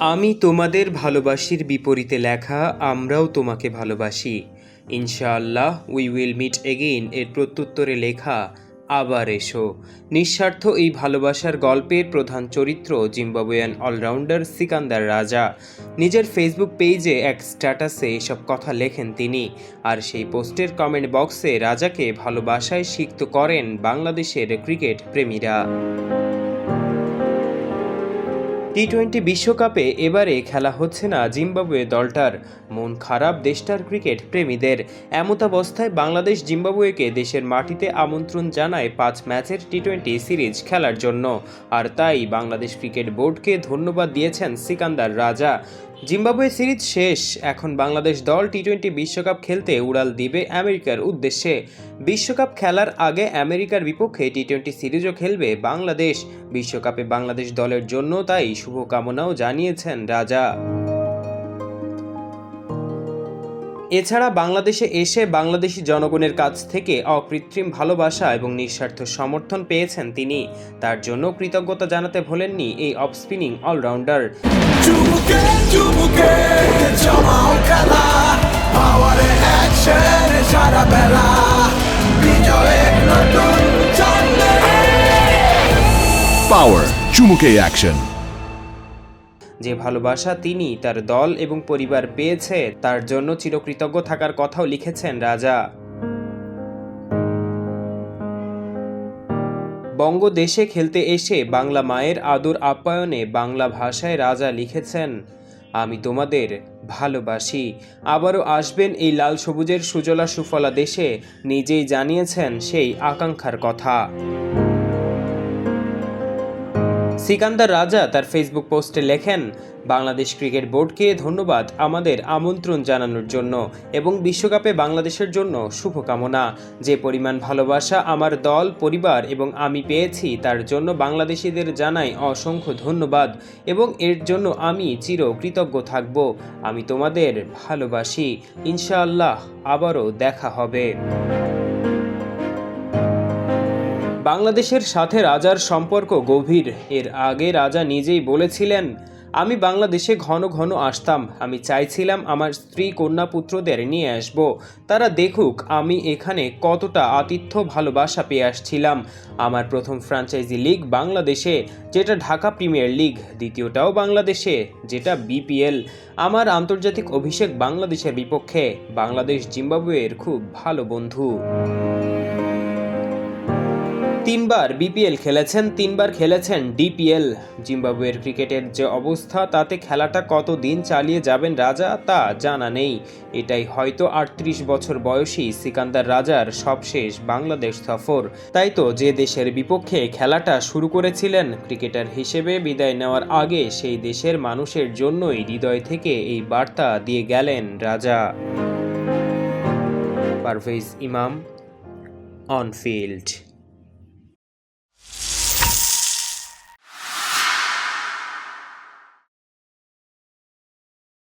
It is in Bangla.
আমি তোমাদের ভালোবাসির বিপরীতে লেখা, আমরাও তোমাকে ভালোবাসি। ইনশাআল্লাহ উই উইল মিট এগেইন এর প্রত্যুত্তরে লেখা, আবার এসো। নিঃস্বার্থ এই ভালোবাসার গল্পের প্রধান চরিত্র জিম্বাবুয়ান অলরাউন্ডার সিকান্দার রাজা। নিজের ফেসবুক পেজে এক স্ট্যাটাসে এসব কথা লেখেন তিনি, আর সেই পোস্টের কমেন্ট বক্সে রাজাকে ভালোবাসায় সিক্ত করেন বাংলাদেশের ক্রিকেট প্রেমীরা। টি টোয়েন্টি বিশ্বকাপে এবারে খেলা হচ্ছে না জিম্বাবুয়ে দলটার। মন খারাপ দেশটার ক্রিকেট প্রেমীদের। এমতাবস্থায় বাংলাদেশ জিম্বাবুয়েকে দেশের মাটিতে আমন্ত্রণ জানায় পাঁচ ম্যাচের টি টোয়েন্টি সিরিজ খেলার জন্য। আর তাই বাংলাদেশ ক্রিকেট বোর্ডকে ধন্যবাদ দিয়েছেন সিকান্দার রাজা। জিম্বাবুয়ে সিরিজ শেষ। এখন বাংলাদেশ দল টি টোয়েন্টি বিশ্বকাপ খেলতে উড়াল দিবে আমেরিকার উদ্দেশ্যে। বিশ্বকাপ খেলার আগে আমেরিকার বিপক্ষে টি টোয়েন্টি সিরিজও খেলবে বাংলাদেশ। বিশ্বকাপে বাংলাদেশ দলের জন্য তাই শুভকামনাও জানিয়েছেন রাজা। এছাড়া বাংলাদেশে এসে বাংলাদেশি জনগণের কাছ থেকে অকৃত্রিম ভালোবাসা এবং নিঃস্বার্থ সমর্থন পেয়েছেন তিনি। তার জন্য কৃতজ্ঞতা জানাতে ভোলেননি এই অফ স্পিনিং অলরাউন্ডার। পাওয়ারে চুমুকে অ্যাকশন যে ভালোবাসা তিনি তার দল এবং পরিবার পেয়েছে, তার জন্য চিরকৃতজ্ঞ থাকার কথাও লিখেছেন রাজা। বঙ্গদেশে খেলতে এসে বাংলা মায়ের আদর আপ্যায়নে বাংলা ভাষায় রাজা লিখেছেন, আমি তোমাদের ভালোবাসি। আবারও আসবেন এই লাল সবুজের সুজলা সুফলা দেশে, নিজেই জানিয়েছেন সেই আকাঙ্ক্ষার কথা। সিকান্দার রাজা তার ফেসবুক পোস্টে লেখেন, বাংলাদেশ ক্রিকেট বোর্ডকে ধন্যবাদ আমাদের আমন্ত্রণ জানানোর জন্য এবং বিশ্বকাপে বাংলাদেশের জন্য শুভকামনা। যে পরিমাণ ভালোবাসা আমার দল, পরিবার এবং আমি পেয়েছি, তার জন্য বাংলাদেশিদের জানাই অসংখ্য ধন্যবাদ এবং এর জন্য আমি চির কৃতজ্ঞ থাকব। আমি তোমাদের ভালোবাসি। ইনশাআল্লাহ আবারও দেখা হবে। বাংলাদেশের সাথে রাজার সম্পর্ক গভীর। এর আগে রাজা নিজেই বলেছিলেন, আমি বাংলাদেশে ঘন ঘন আসতাম। আমি চাইছিলাম আমার স্ত্রী কন্যা পুত্রদের নিয়ে আসব। তারা দেখুক আমি এখানে কতটা আতিথ্য ভালোবাসা পেয়ে আসছিলাম। আমার প্রথম ফ্র্যাঞ্চাইজি লিগ বাংলাদেশে, যেটা ঢাকা প্রিমিয়ার লিগ, দ্বিতীয়টাও বাংলাদেশে, যেটা বিপিএল। আমার আন্তর্জাতিক অভিষেক বাংলাদেশের বিপক্ষে, বাংলাদেশ জিম্বাবুয়ের খুব ভালো বন্ধু। তিনবার বিপিএল খেলেছেন, তিনবার খেলেছেন ডিপিএল জিম্বাবুয়ের ক্রিকেটের যে অবস্থা, তাতে খেলাটা কত দিন চালিয়ে যাবেন রাজা, তা জানা নেই। এটাই হয়তো আটত্রিশ বছর বয়সী সিকান্দার রাজার সবশেষ বাংলাদেশ সফর। তাই তো যে দেশের বিপক্ষে খেলাটা শুরু করেছিলেন, ক্রিকেটার হিসেবে বিদায় নেওয়ার আগে সেই দেশের মানুষের জন্যই হৃদয় থেকে এই বার্তা দিয়ে গেলেন রাজা। পারভেজ ইমাম অন ফিল্ড